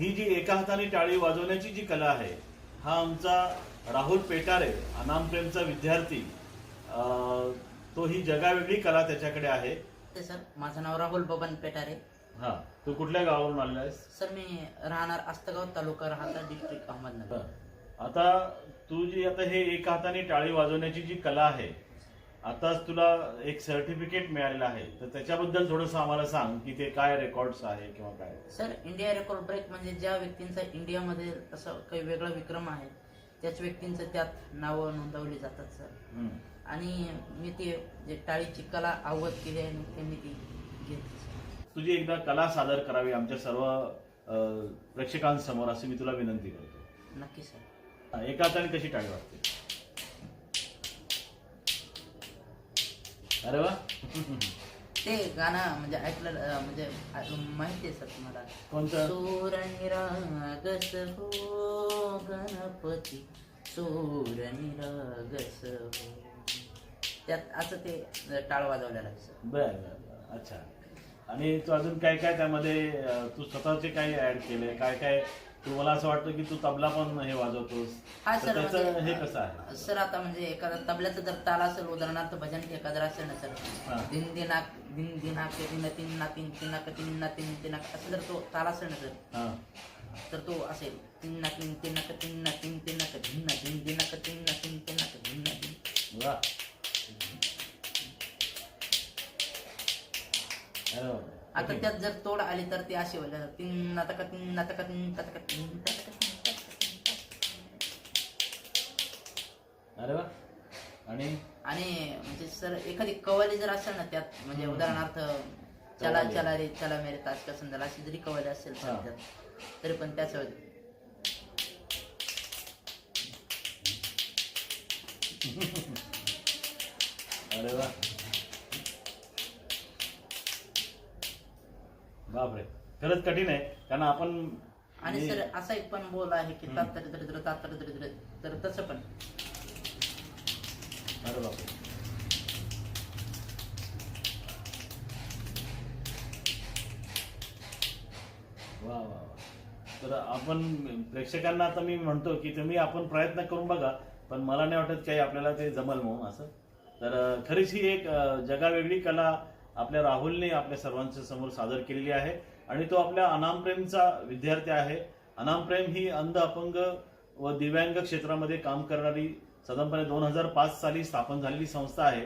ही जी एका हाताने टाळी वाजवण्याची जी कला आहे हा आमचा राहुल पेटारे अनाम प्रेमचा विद्यार्थी तो ही जगावेगळी कला त्याच्याकडे आहे. ते सर माझं नाव राहुल बबन पेटारे. हा तू कुठल्या गावावरून आलेला आहेस? सर मी राहणार आस्तगाव तालुका राहता डिस्ट्रिक्ट अहमदनगर. आता तू जी आता हे एका हाताने टाळी वाजवण्याची जी कला आहे आताच तुला एक सर्टिफिकेट मिळालेलं आहे. तर त्याच्याबद्दल थोडंसं आम्हाला सांग की ते काय रेकॉर्ड्स आहे किंवा काय? सर इंडिया रेकॉर्ड ब्रेक म्हणजे ज्या व्यक्तींचा इंडियामध्ये असं काही वेगळा विक्रम आहे त्याच व्यक्तींचं त्यात नावं नोंदवली जातात सर. आणि मी ती जे टाळीची कला अवगत केली आहे त्यांनी ती घेतली. तुझी एकदा कला सादर करावी आमच्या सर्व प्रेक्षकांसमोर अशी मी तुला विनंती करतो. नक्की सर. एका हाताने कशी टाळी वाजते. अरे वा. ते गाणं म्हणजे ऐकलं म्हणजे माहिती आहे सर तुम्हाला. कोणतं? सूर निरागस हो गणपती. सूर निरागस हो. त्यात असं ते टाळ वाजवलेलं आहे बर बर. अच्छा. आणि तू अजून काय काय त्यामध्ये तू स्वतःचे काय ऍड केले काय काय तू मला असं वाटतं की तू तबला पण हे वाजवतोस हा तर सर त्याचं हे म्हणजे कसं आहे सर आता म्हणजे एखादा तबल्याचं जर ताल असेल उदाहरणार्थ भजन एखादं असेल ना हा. सर दिन दिनाक दिन दिनाक दिन तीन ना तीन तिनाक तीन ना तीन तिनाक असं जर तो ताल असेल ना सर हा तर तो असेल तीन ना तीन तिनाक तीन ना तीन तिनाक धिन ना धिन दिनाक तीन ना तीन धिन ना धिन वा अरे वा. आता त्यात जर तोड आली तर ती अशी होईल तीन नाटक तीन नाटक तीन नाटक तीन अरे वा. आणि? आणि म्हणजे सर एखादी कवाली जर असेल ना त्यात म्हणजे उदाहरणार्थ चला. चला रे चला मेरे ताज का संदल अशी जरी कवाली असेल सर. त्यात तरी पण त्याच अरे वा. बापरे. खरंच कठीण आहे. कारण आपण आणि सर असा एक पण बोल आहे की तात तरी तरी तरी तात तरी तसं पण. अरे बापरे. वा वा वा. तर आपण प्रेक्षकांना आता मी म्हणतो की तुम्ही आपण प्रयत्न करून बघा पण मला नाही वाटत काही आपल्याला ते जमल म्हणून असं. तर अं, खरीच ही एक अं, जगावेगळी कला आपल्या राहुलने आपल्या सर्वांच्या समोर सादर केलेली आहे आणि तो आपल्या अनामप्रेमचा विद्यार्थी आहे. अनामप्रेम ही अंध अपंग व दिव्यांग क्षेत्रामध्ये काम करणारी साधारणपणे दोन हजार पाच साली स्थापन झालेली संस्था आहे.